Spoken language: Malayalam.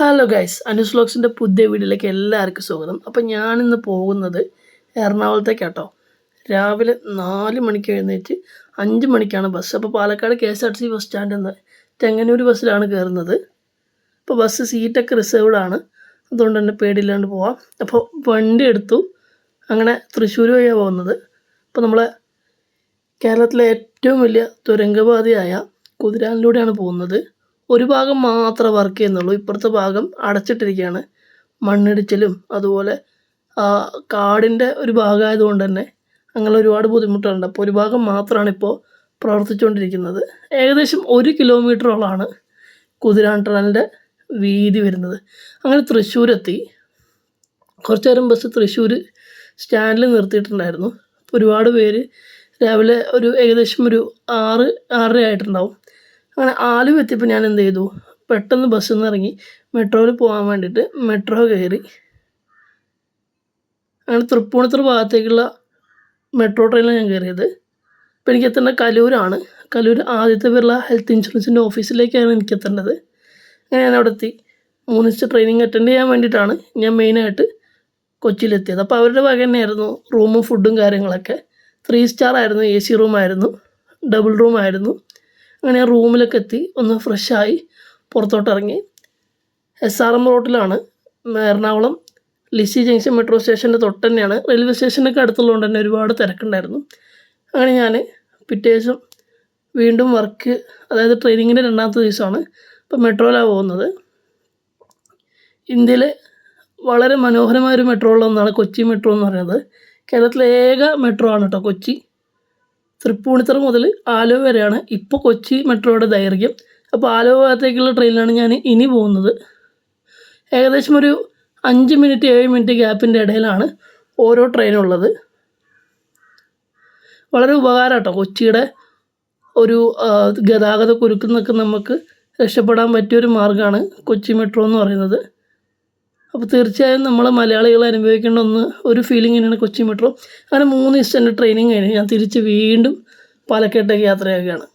ഹലോ ഗൈസ് അനുസ് വ്ലോഗ്സിന്റെ പുതിയ വീഡിയോയിലേക്ക് എല്ലാവർക്കും സ്വാഗതം. അപ്പം ഞാനിന്ന് പോകുന്നത് എറണാകുളത്തേക്ക് കേട്ടോ. രാവിലെ നാല് മണിക്ക് എഴുന്നേറ്റ് അഞ്ച് മണിക്കാണ് ബസ് അപ്പോൾ Palakkad K S R T C bus സ്റ്റാൻഡിൽ നിന്ന് ചെങ്ങന്നൂർ ബസ്സിലാണ് കയറുന്നത് അപ്പോൾ ബസ് സീറ്റൊക്കെ ആണ്. അതുകൊണ്ട് തന്നെ പേടിയില്ലാണ്ട് പോവാം. അപ്പോൾ വണ്ടി എടുത്തു. അങ്ങനെ തൃശ്ശൂർ വഴിയാണ് പോകുന്നത്. അപ്പോൾ നമ്മളെ കേരളത്തിലെ ഏറ്റവും വലിയ തുരങ്കപാതയായ കുതിരാനിലൂടെയാണ് പോകുന്നത്. ഒരു ഭാഗം മാത്രമേ വർക്ക് ചെയ്യുന്നുള്ളൂ. ഇപ്പുറത്തെ ഭാഗം അടച്ചിട്ടിരിക്കുകയാണ്. മണ്ണിടിച്ചിലും അതുപോലെ കാടിന്റെ ഒരു ഭാഗമായതുകൊണ്ട് തന്നെ അങ്ങനെ ഒരുപാട് ബുദ്ധിമുട്ടുണ്ട്. അപ്പോൾ ഒരു ഭാഗം മാത്രമാണ് ഇപ്പോൾ പ്രവർത്തിച്ചുകൊണ്ടിരിക്കുന്നത്. ഏകദേശം ഒരു കിലോമീറ്ററോളമാണ് കുതിരാൻ ടണലിന്റെ വീതി വരുന്നത്. അങ്ങനെ തൃശ്ശൂരെത്തി. കുറച്ച് നേരം ബസ് തൃശ്ശൂർ സ്റ്റാൻഡിൽ നിർത്തിയിട്ടുണ്ടായിരുന്നു. ഒരുപാട് പേര് രാവിലെ ഒരു ഏകദേശം ഒരു ആറ് ആറര ആയിട്ടുണ്ടാവും അങ്ങനെ ആലുവ എത്തിയപ്പോൾ ഞാൻ എന്ത് ചെയ്തു? പെട്ടെന്ന് ബസ്സിൽ നിന്ന് ഇറങ്ങി മെട്രോയിൽ പോകാൻ വേണ്ടിയിട്ട് മെട്രോ കയറി. അങ്ങനെ തൃപ്പൂണിത്തുറ ഭാഗത്തേക്കുള്ള മെട്രോ ട്രെയിനിലാണ് ഞാൻ കയറിയത്. അപ്പോൾ എനിക്ക് എത്തേണ്ട കലൂരാണ്. കലൂർ ആദ്യത്തെ പേരുള്ള ഹെൽത്ത് ഇൻഷുറൻസിന്റെ ഓഫീസിലേക്കാണ് എനിക്ക് എത്തേണ്ടത്. അങ്ങനെ ഞാൻ അവിടെ എത്തി മൂന്ന് ദിവസത്തെ ട്രെയിനിങ് അറ്റൻഡ് ചെയ്യാൻ വേണ്ടിയിട്ടാണ് ഞാൻ മെയിനായിട്ട് കൊച്ചിയിലെത്തിയത്. അപ്പോൾ അവരുടെ വക തന്നെയായിരുന്നു റൂമും ഫുഡും കാര്യങ്ങളൊക്കെ. ത്രീ സ്റ്റാർ ആയിരുന്നു എ സി റൂമായിരുന്നു ഡബിൾ റൂമായിരുന്നു അങ്ങനെ റൂമിലൊക്കെ എത്തി ഒന്ന് ഫ്രഷായി പുറത്തോട്ടിറങ്ങി. എസ് ആർ എം റോഡിലാണ് എറണാകുളം ലിസി ജംഗ്ഷൻ മെട്രോ സ്റ്റേഷന്റെ തൊട്ട് തന്നെയാണ് റെയിൽവേ സ്റ്റേഷനൊക്കെ അടുത്തുള്ളതുകൊണ്ട് തന്നെ ഒരുപാട് തിരക്കുണ്ടായിരുന്നു. അങ്ങനെ ഞാൻ പിറ്റേ ദിവസം വീണ്ടും വർക്ക് അതായത് ട്രെയിനിങ്ങിന്റെ രണ്ടാമത്തെ ദിവസമാണ് ഇപ്പോൾ മെട്രോയിലാണ് പോകുന്നത്. ഇന്ത്യയിലെ വളരെ മനോഹരമായ ഒരു മെട്രോ ഉള്ള ഒന്നാണ് കൊച്ചി മെട്രോ എന്ന് പറയുന്നത്. കേരളത്തിലെ ഏക മെട്രോ ആണ് കേട്ടോ കൊച്ചി. തൃപ്പൂണിത്തുറ മുതൽ ആലുവ വരെയാണ് ഇപ്പോൾ കൊച്ചി മെട്രോയുടെ ദൈർഘ്യം. അപ്പോൾ ആലുവ ഭാഗത്തേക്കുള്ള ട്രെയിനിലാണ് ഞാൻ ഇനി പോകുന്നത്. ഏകദേശം ഒരു അഞ്ച് മിനിറ്റ് ഏഴ് മിനിറ്റ് ഗ്യാപ്പിന്റെ ഇടയിലാണ് ഓരോ ട്രെയിനുള്ളത് വളരെ ഉപകാരം കേട്ടോ കൊച്ചിയുടെ ഒരു ഗതാഗത കുരുക്കിൽ നിന്നൊക്കെ നമുക്ക് രക്ഷപ്പെടാൻ പറ്റിയൊരു മാർഗമാണ് കൊച്ചി മെട്രോ എന്ന് പറയുന്നത്. അപ്പോൾ തീർച്ചയായും നമ്മൾ മലയാളികൾ അനുഭവിക്കേണ്ട ഒന്ന് ഒരു ഫീലിംഗ് തന്നെയാണ് കൊച്ചി മെട്രോ അങ്ങനെ മൂന്ന് ദിവസത്തെ ട്രെയിനിങ് കഴിഞ്ഞ് ഞാൻ തിരിച്ച് വീണ്ടും പാലക്കാട്ടേക്ക് യാത്രയാക്കുകയാണ്